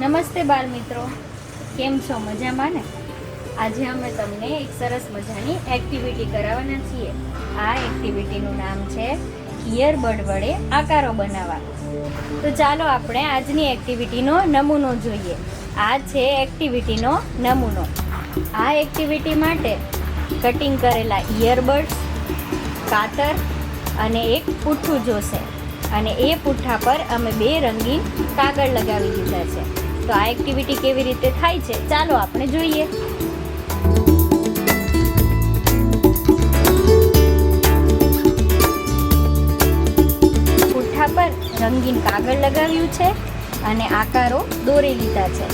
નમસ્તે બાળ મિત્રો કેમ છો? મજામાં ને? આજે અમે તમને એક સરસ મજાની એક્ટિવિટી કરાવવાના છીએ. આ એક્ટિવિટીનું નામ છે ઇયરબડ વડે આકારો બનાવવા. તો ચાલો આપણે આજની એક્ટિવિટીનો નમૂનો જોઈએ. આ છે એક્ટિવિટીનો નમૂનો. આ એક્ટિવિટી માટે કટિંગ કરેલા ઇયરબડ્સ કાતર અને એક પુઠ્ઠું જોશે. અને એ પુઠ્ઠા પર અમે બે રંગીન કાગળ લગાવી દીધા છે. તો આ એક્ટિવિટી કેવી રીતે થાય છે? ચાલો આપણે જોઈએ. પુઠ્ઠા પર રંગીન કાગળ લગાવ્યું છે અને આકારો દોરી લીધા છે.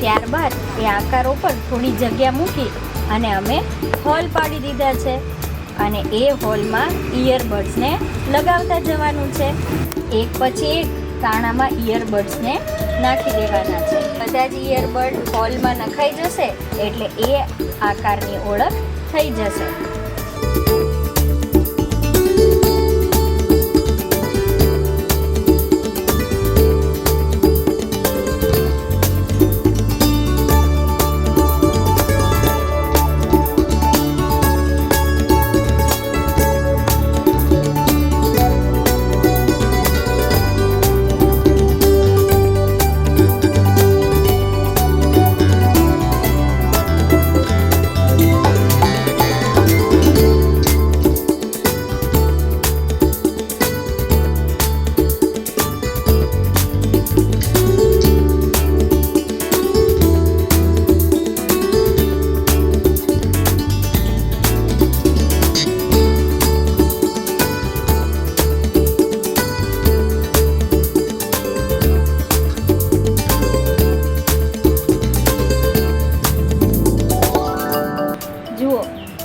ત્યારબાદ એ આકારો પર થોડી જગ્યા મૂકી અને અમે હોલ પાડી દીધા છે અને એ હોલમાં ઇયરબડ્સને લગાવતા જવાનું છે. એક પછી એક કાણામાં ઇયરબડ્સને નાખી દેવાના છે. બધા જ ઇયરબડ હોલમાં નખાઈ જશે, એટલે એ આકારની ઓળખ થઈ જશે.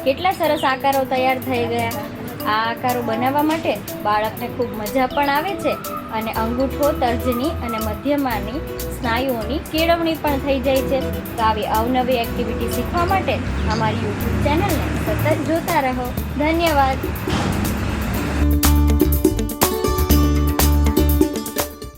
કેટલા સરસ આકારો તૈયાર થઈ ગયા. આ આકારો બનાવવા માટે બાળકને ખૂબ મજા પણ આવે છે અને અંગૂઠો, તર્જની અને મધ્યમાની સ્નાયુઓની કેળવણી પણ થઈ જાય છે. તો આવી અવનવી એક્ટિવિટી શીખવા માટે અમારી યુટ્યુબ ચેનલને સતત જોતા રહો. ધન્યવાદ.